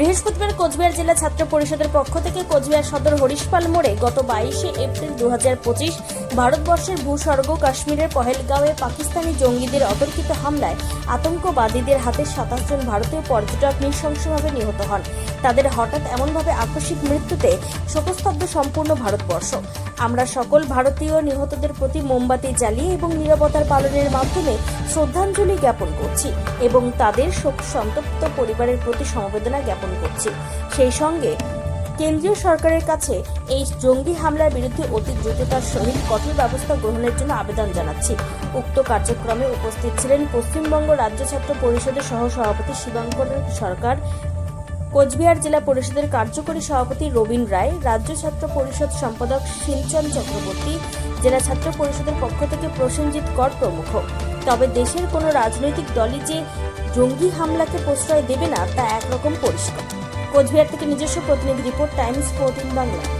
বৃহস্পতিবার কোচবিহার জেলা ছাত্র পরিষদের পক্ষ থেকে কোচবিহার সদর হরিশপাল মোড়ে গত বাইশে এপ্রিল দু হাজার পঁচিশ ভারতবর্ষের ভূস্বর্গ কাশ্মীরের পহেলগাঁওয়ে পাকিস্তানি জঙ্গিদের অতর্কিত হামলায় আতঙ্কবাদীদের হাতে সাতাশ জন ভারতীয় পর্যটক নৃশংসভাবে নিহত হন। তাদের হঠাৎ এমনভাবে আকস্মিক মৃত্যুতে শোকস্তব্ধ সম্পূর্ণ ভারতবর্ষ। আমরা সকল ভারতীয় নিহতদের প্রতি মোমবাতি জ্বালিয়ে এবং নিরাপত্তার পালনের মাধ্যমে শ্রদ্ধাঞ্জলি জ্ঞাপন করছি এবং তাদের শোক সন্তপ্ত পরিবারের প্রতি সমবেদনা জ্ঞাপন করছি। সেই সঙ্গে কেন্দ্রীয় সরকারের কাছে এই জঙ্গি হামলার বিরুদ্ধে অতি দ্রুততার সহিত কঠোর ব্যবস্থা গ্রহণের জন্য আবেদন জানাচ্ছি। উক্ত কার্যক্রমে উপস্থিত ছিলেন পশ্চিমবঙ্গ রাজ্য ছাত্র পরিষদের সহ সভাপতি শিবাঙ্কর সরকার কোচবিহার জেলা পরিষদের কার্যকরী সভাপতি রবীন রায়, রাজ্য ছাত্র পরিষদ সম্পাদক শিলচন চক্রবর্তী, জেলা ছাত্র পরিষদের পক্ষ থেকে প্রসেনজিৎ কর প্রমুখ। তবে দেশের কোনো রাজনৈতিক দলই যে জঙ্গি হামলাকে প্রশ্রয় দেবে না, তা একরকম পরিষ্কার। কোচবিহার থেকে নিজস্ব প্রতিনিধি রিপোর্ট, টাইমস ফোর্টিন বাংলা।